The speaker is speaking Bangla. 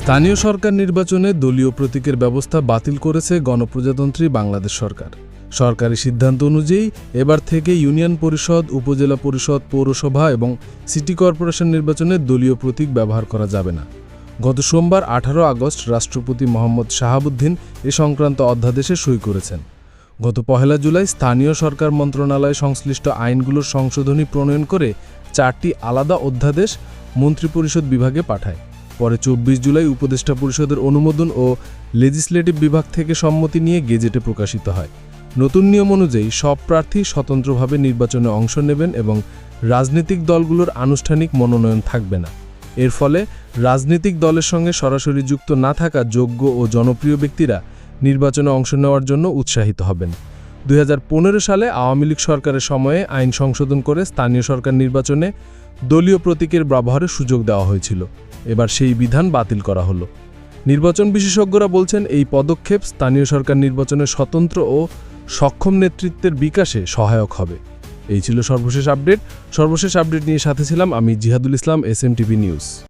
স্থানীয় সরকার নির্বাচনে দলীয় প্রতীকের ব্যবস্থা বাতিল করেছে গণপ্রজাতন্ত্রী বাংলাদেশ সরকার। সরকারি সিদ্ধান্ত অনুযায়ী এবার থেকে ইউনিয়ন পরিষদ, উপজেলা পরিষদ, পৌরসভা এবং সিটি কর্পোরেশন নির্বাচনে দলীয় প্রতীক ব্যবহার করা যাবে না। গত সোমবার আঠারো আগস্ট রাষ্ট্রপতি মোহাম্মদ শাহাবুদ্দিন এ সংক্রান্ত অধ্যাদেশে সই করেছেন। গত পহেলা জুলাই স্থানীয় সরকার মন্ত্রণালয় সংশ্লিষ্ট আইনগুলোর সংশোধনী প্রণয়ন করে চারটি আলাদা অধ্যাদেশ মন্ত্রিপরিষদ বিভাগে পাঠায়। পরে চব্বিশ জুলাই উপদেষ্টা পরিষদের অনুমোদন ও লেজিসলেটিভ বিভাগ থেকে সম্মতি নিয়ে গেজেটে প্রকাশিত হয়। নতুন নিয়ম অনুযায়ী সব প্রার্থী স্বতন্ত্রভাবে নির্বাচনে অংশ নেবেন এবং রাজনৈতিক দলগুলোর আনুষ্ঠানিক মনোনয়ন থাকবে না। এর ফলে রাজনৈতিক দলের সঙ্গে সরাসরি যুক্ত না থাকা যোগ্য ও জনপ্রিয় ব্যক্তিরা নির্বাচনে অংশ নেওয়ার জন্য উৎসাহিত হবেন। দুই হাজার পনেরো সালে আওয়ামী লীগ সরকারের সময়ে আইন সংশোধন করে স্থানীয় সরকার নির্বাচনে দলীয় প্রতীকের ব্যবহারের সুযোগ দেওয়া হয়েছিল। এবার সেই বিধান বাতিল করা হলো। নির্বাচন বিশেষজ্ঞরা বলছেন, এই পদক্ষেপ স্থানীয় সরকার নির্বাচনের স্বতন্ত্র ও সক্ষম নেতৃত্বের বিকাশে সহায়ক হবে। এই ছিল সর্বশেষ আপডেট। সর্বশেষ আপডেট নিয়ে সাথে ছিলাম আমি জিহাদুল ইসলাম, এস নিউজ।